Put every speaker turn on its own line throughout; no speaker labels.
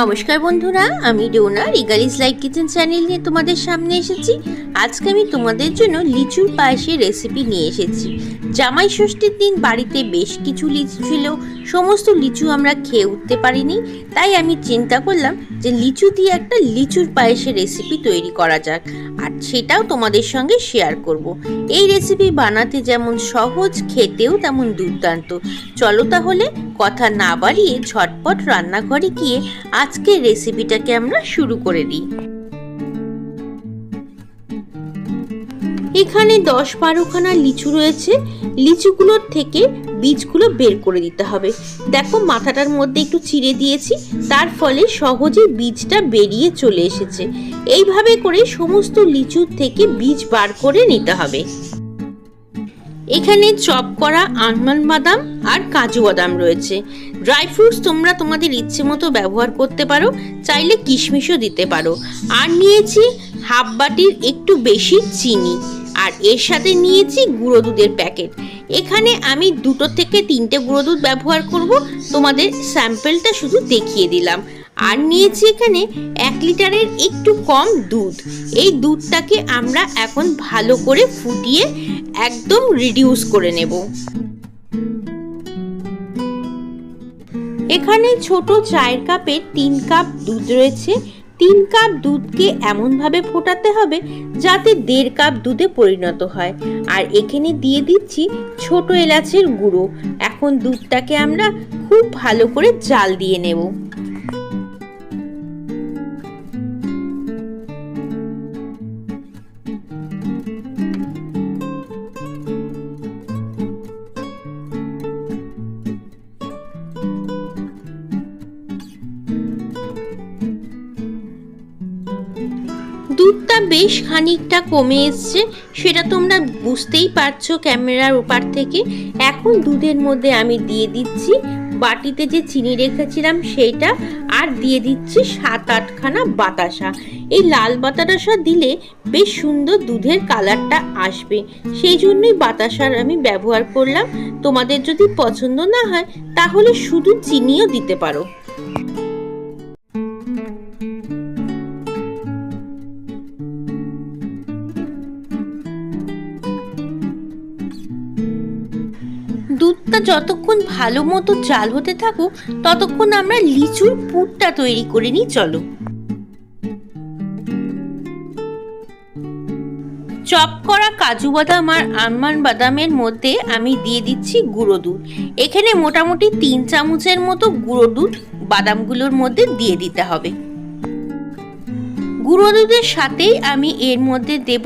নমস্কার বন্ধুরা, আমি ডোনা রিগালিস লাইক কিচেন চ্যানেল নিয়ে তোমাদের সামনে এসেছি। আজকে আমি তোমাদের জন্য লিচুর পায়েসের রেসিপি নিয়ে এসেছি। জামাই ষষ্ঠীর দিন বাড়িতে বেশ কিছু লিচু ছিল, সমস্ত লিচু আমরা খেয়ে উঠতে পারিনি। তাই আমি চিন্তা করলাম যে লিচু দিয়ে একটা লিচুর পায়েসের রেসিপি তৈরি করা যাক, আর সেটাও তোমাদের সঙ্গে শেয়ার করব। এই রেসিপি বানাতে যেমন সহজ, খেতেও তেমন দুর্দান্ত চলো তাহলে কথা না বাড়িয়ে ঝটপট রান্নাঘরে গিয়ে আজকের রেসিপিটাকে আমরা শুরু করে দিই এখানে দশ বারোখানা লিচু রয়েছে। লিচুগুলোর থেকে বীজগুলো বের করে দিতে হবে। দেখো মাথাটার মধ্যে একটু চিড়ে দিয়েছি, তার ফলে সহজে বীজটা বেরিয়ে চলে এসেছে। এইভাবে করে সমস্ত লিচুর থেকে বীজ বার করে নিতে হবে। এখানে চপ করা আলমন্ড বাদাম আর কাজু বাদাম রয়েছে। ড্রাই ফ্রুটস তোমরা তোমাদের ইচ্ছে মতো ব্যবহার করতে পারো, চাইলে কিশমিশও দিতে পারো। আর নিয়েছি হাফ বাটির একটু বেশি চিনি। আর এর সাথে নিয়েছি গুঁড়ো দুধের প্যাকেট। এখানে আমি দুটো থেকে তিনটে গুঁড়ো দুধ ব্যবহার করব। তোমাদের স্যাম্পেলটা শুধু দেখিয়ে দিলাম। আর নিয়েছি এখানে এক লিটারের একটু কম দুধ। এই দুধটাকে আমরা এখন ভালো করে ফুটিয়ে একদম রিডিউস করে নেব। এখানে ছোট চায়ের কাপে তিন কাপ দুধ রয়েছে। তিন কাপ দুধকে এমনভাবে ফোটাতে হবে যাতে দেড় কাপ দুধে পরিণত হয়। আর এখানে দিয়ে দিচ্ছি ছোট এলাচের গুঁড়ো। এখন দুধটাকে আমরা খুব ভালো করে জাল দিয়ে নেব। বেশ খানিকটা কমে এসছে, সেটা তোমরা বুঝতেই পারছ ক্যামেরার ওপার থেকে। এখন দুধের মধ্যে আমি দিয়ে দিচ্ছি বাটিতে যে চিনি রেখেছিলাম সেইটা, আর দিয়ে দিচ্ছি সাত আটখানা বাতাসা। এই লাল বাতাসা দিলে বেশ সুন্দর দুধের কালারটা আসবে। সেই জন্যই বাতাসার আমি ব্যবহার করলাম। তোমাদের যদি পছন্দ না হয়, তাহলে শুধু চিনিও দিতে পারো। দুধটা যতক্ষণ ভালো মতো জাল হতে থাকুক, ততক্ষণ আমরা লিচুর পুরটা তৈরি করে নিই, চলো। চপ করা কাজু বাদাম আর আমন্ড বাদামের মধ্যে আমি দিয়ে দিচ্ছি গুঁড়ো দুধ। এখানে মোটামুটি তিন চামচের মতো গুঁড়ো দুধ বাদামগুলোর মধ্যে দিয়ে দিতে হবে। গুঁড়ো দুধের সাথেই আমি এর মধ্যে দেব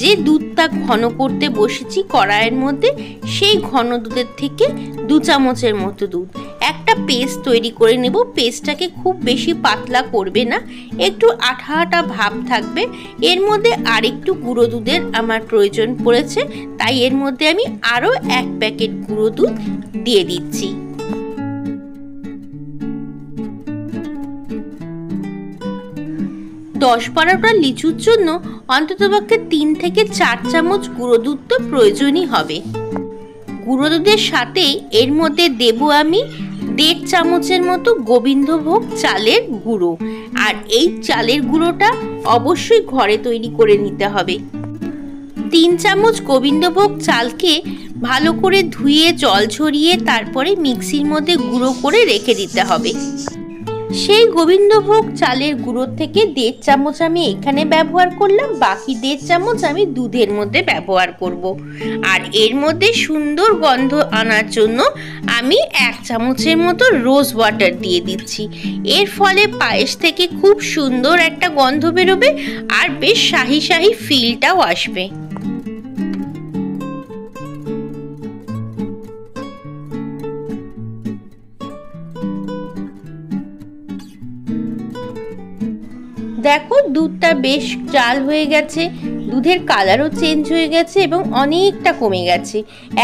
যে দুধটা ঘন করতে বসেছি কড়াইয়ের মধ্যে, সেই ঘন দুধের থেকে দু চামচের মতো দুধ। একটা পেস্ট তৈরি করে নেব। পেস্টটাকে খুব বেশি পাতলা করবে না, একটু আঠা আঠা ভাব থাকবে। এর মধ্যে আরেকটু গুঁড়ো দুধের আমার প্রয়োজন পড়েছে, তাই এর মধ্যে আমি আরও এক প্যাকেট গুঁড়ো দুধ দিয়ে দিচ্ছি। দশ বারোটা লিচুর জন্য অন্ততপক্ষে তিন থেকে চার চামচ গুঁড়ো দুধ তো প্রয়োজনই হবে। গুঁড়ো দুধের সাথে এর মধ্যে দেব আমি দেড় চামচের মতো গোবিন্দভোগ চালের গুঁড়ো। আর এই চালের গুঁড়োটা অবশ্যই ঘরে তৈরি করে নিতে হবে। তিন চামচ গোবিন্দভোগ চালকে ভালো করে ধুয়ে জল ঝরিয়ে তারপরে মিক্সির মধ্যে গুঁড়ো করে রেখে দিতে হবে। সেই গোবিন্দভোগ চালের গুঁড়োর থেকে দেড় চামচ আমি এখানে ব্যবহার করলাম, বাকি দেড় চামচ আমি দুধের মধ্যে ব্যবহার করব। আর এর মধ্যে সুন্দর গন্ধ আনার জন্য আমি এক চামচের মতো রোজ ওয়াটার দিয়ে দিচ্ছি এর ফলে পায়েস থেকে খুব সুন্দর একটা গন্ধ বেরোবে আর বেশ শাহি শাহি ফিলটাও আসবে দেখো দুধটা বেশ চাল হয়ে গেছে, দুধের কালারও চেঞ্জ হয়ে গেছে এবং অনেকটা কমে গেছে।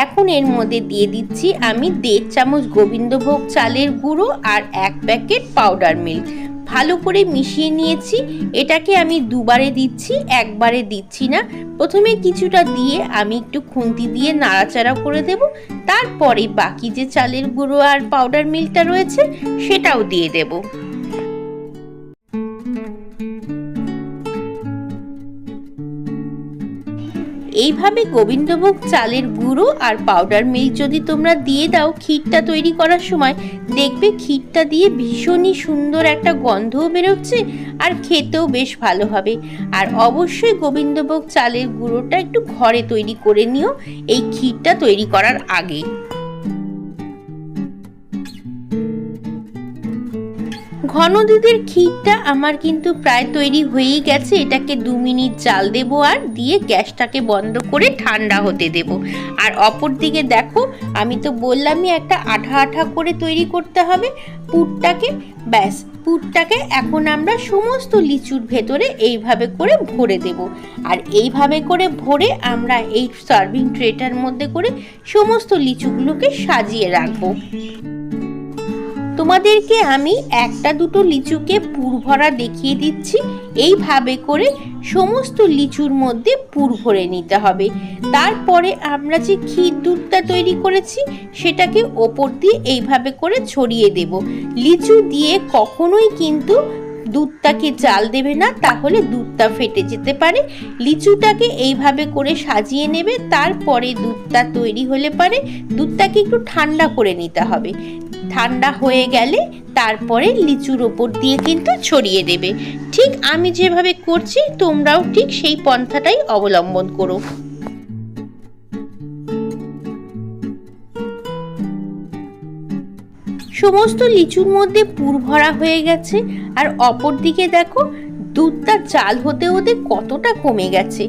এখন এর মধ্যে দিয়ে দিচ্ছি আমি দেড় চামচ গোবিন্দভোগ চালের গুঁড়ো আর এক প্যাকেট পাউডার মিল্ক ভালো করে মিশিয়ে নিয়েছি, এটাকে আমি দুবারে দিচ্ছি, একবারে দিচ্ছি না। প্রথমে কিছুটা দিয়ে আমি একটু খুন্তি দিয়ে নাড়াচাড়া করে দেব, তারপরে বাকি যে চালের গুঁড়ো আর পাউডার মিল্কটা রয়েছে, সেটাও দিয়ে দেবো। এইভাবে গোবিন্দভোগ চালের গুঁড়ো আর পাউডার মিল্ক যদি তোমরা দিয়ে দাও ক্ষীরটা তৈরি করার সময়, দেখবে ক্ষীরটা দিয়ে ভীষণই সুন্দর একটা গন্ধও বেরোচ্ছে আর খেতেও বেশ ভালো হবে। আর অবশ্যই গোবিন্দভোগ চালের গুঁড়োটা একটু ঘরে তৈরি করে নিও, এই ক্ষীরটা তৈরি করার আগে। ঘন দুধের ক্ষীরটা আমার কিন্তু প্রায় তৈরি হয়েই গেছে। এটাকে দু মিনিট জাল দেব আর দিয়ে গ্যাসটাকে বন্ধ করে ঠান্ডা হতে দেব। আর অপর দিকে দেখো, আমি তো বললামই একটা আঠা আঠা করে তৈরি করতে হবে। পুরটাকে, ব্যাস, পুরটাকে এখন আমরা সমস্ত লিচুর ভেতরে এইভাবে করে ভরে দেব। আর এইভাবে করে ভরে আমরা এই সার্ভিং ট্রেটার মধ্যে করে সমস্ত লিচুগুলোকে সাজিয়ে রাখব। তোমাদেরকে আমি একটা দুটো লিচুকে পুর ভরা দেখিয়ে দিচ্ছি। এইভাবে করে সমস্ত লিচুর মধ্যে পুর ভরে নিতে হবে। তারপরে আমরা যে ক্ষীর দুধটা তৈরি করেছি, সেটাকে ওপর দিয়ে এইভাবে করে ছড়িয়ে দেব। লিচু দিয়ে কখনোই কিন্তু দুধটাকে জাল দেবে না, তাহলে দুধটা ফেটে যেতে পারে। লিচুটাকে এইভাবে করে সাজিয়ে নেবে, তারপরে দুধটা তৈরি হলে পারে। দুধটাকে একটু ঠান্ডা করে নিতে হবে। ঠান্ডা হয়ে গেলে তারপরে লিচুর ওপর দিয়ে কিন্তু ছড়িয়ে দেবে। ঠিক আমি যেভাবে করছি, তোমরাও ঠিক সেই পন্থাটাই অবলম্বন করো। সমস্ত লিচুর মধ্যে পুর ভরা হয়ে গেছে, আর অপর দিকে দেখো, দুধটা চাল হতে হতে কতটা কমে গেছে।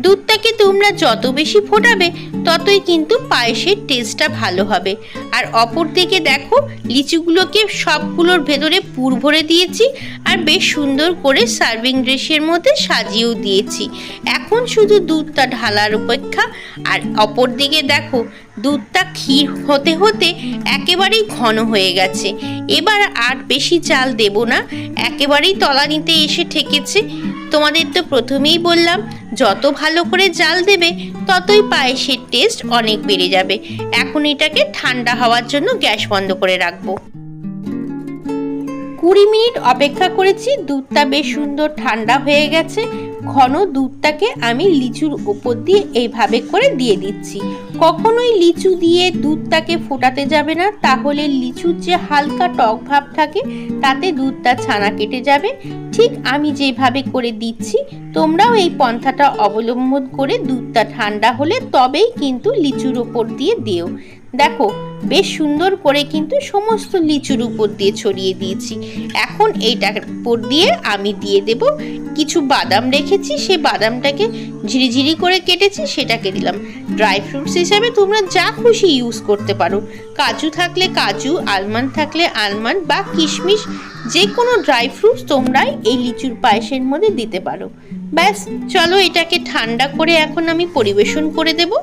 দুধটাকে তোমরা যত বেশি ফোটাবে, ততই কিন্তু পায়েসের টেস্টটা ভালো হবে। আর অপর দিকে দেখো, লিচুগুলোকে সবগুলোর ভেতরে পুর ভরে দিয়েছি আর বেশ সুন্দর করে সার্ভিং ডিশের মধ্যে সাজিয়েও দিয়েছি। এখন শুধু দুধটা ঢালার অপেক্ষা। আর অপর দিকে দেখো, দুধটা ক্ষীর হতে হতে একেবারেই ঘন হয়ে গেছে। এবার আর বেশি চাল দেব না। একেবারেই তলানিতে এসে ঠেকেছে। তোমাদের তো প্রথমেই বললাম, যত ভালো করে জাল দেবে, ততই পায়েসের টেস্ট অনেক বেড়ে যাবে। এখন এটাকে ঠান্ডা হওয়ার জন্য গ্যাস বন্ধ করে রাখব। কুড়ি মিনিট অপেক্ষা করেছি, দুধটা বেশ সুন্দর ঠান্ডা হয়ে গেছে। ঘন দুধটাকে আমি লিচুর উপর দিয়ে এইভাবে করে দিয়ে দিচ্ছি। কখনোই লিচু দিয়ে দুধটাকে ফোটাতে যাবে না, তাহলে লিচুর যে হালকা টক ভাব থাকে, তাতে দুধটা ছানা কেটে যাবে। ঠিক আমি যেভাবে করে দিচ্ছি, তোমরাও এই পন্থাটা অবলম্বন করে দুধটা ঠান্ডা হলে তবেই কিন্তু লিচুর ওপর দিয়ে দিও। দেখো, বেশ সুন্দর করে কিন্তু সমস্ত লিচুর উপর দিয়ে ছড়িয়ে দিয়েছি। এখন এইটার উপর দিয়ে আমি দিয়ে দেব কিছু বাদাম রেখেছি সেই বাদামটাকে ঝিরিঝিরি করে কেটেছি, সেটাকে দিলাম। ড্রাই ফ্রুটস হিসাবে তোমরা যা খুশি ইউজ করতে পারো। কাজু থাকলে কাজু আলমন্ড থাকলে আলমন্ড বা কিশমিশ যে কোনো ড্রাই ফ্রুটস তোমরাই এই লিচুর পায়েসের মধ্যে দিতে পারো। ব্যাস, চলো এটাকে ঠান্ডা করে এখন আমি পরিবেশন করে দেবো।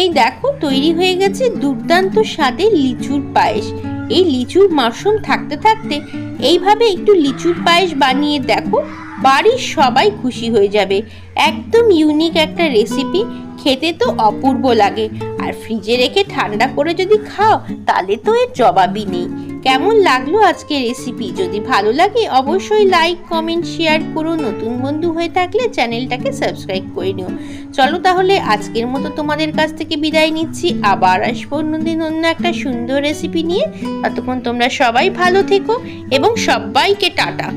এই দেখো, তৈরি হয়ে গেছে দুর্দান্ত স্বাদের লিচুর পায়েস। এই লিচুর মাশরুম থাকতে থাকতে এইভাবে একটু লিচুর পায়েস বানিয়ে দেখো, বাড়ির সবাই খুশি হয়ে যাবে। একদম ইউনিক একটা রেসিপি খেতে তো অপূর্ব লাগে। আর ফ্রিজে রেখে ঠান্ডা করে যদি খাও, তাহলে তো এর জবাবই নেই। কেমন লাগল আজকের রেসিপি যদি ভালো লাগে, অবশ্যই লাইক কমেন্ট শেয়ার করো। নতুন বন্ধু হয়ে থাকলে চ্যানেলটাকে সাবস্ক্রাইব করে নিও। চলো তাহলে আজকের মতো তোমাদের কাছ থেকে বিদায় নিচ্ছি। আবার আসব অন্যদিন অন্য একটা সুন্দর রেসিপি নিয়ে। ততক্ষণ তোমরা সবাই ভালো থেকো এবং সবাইকে টাটা।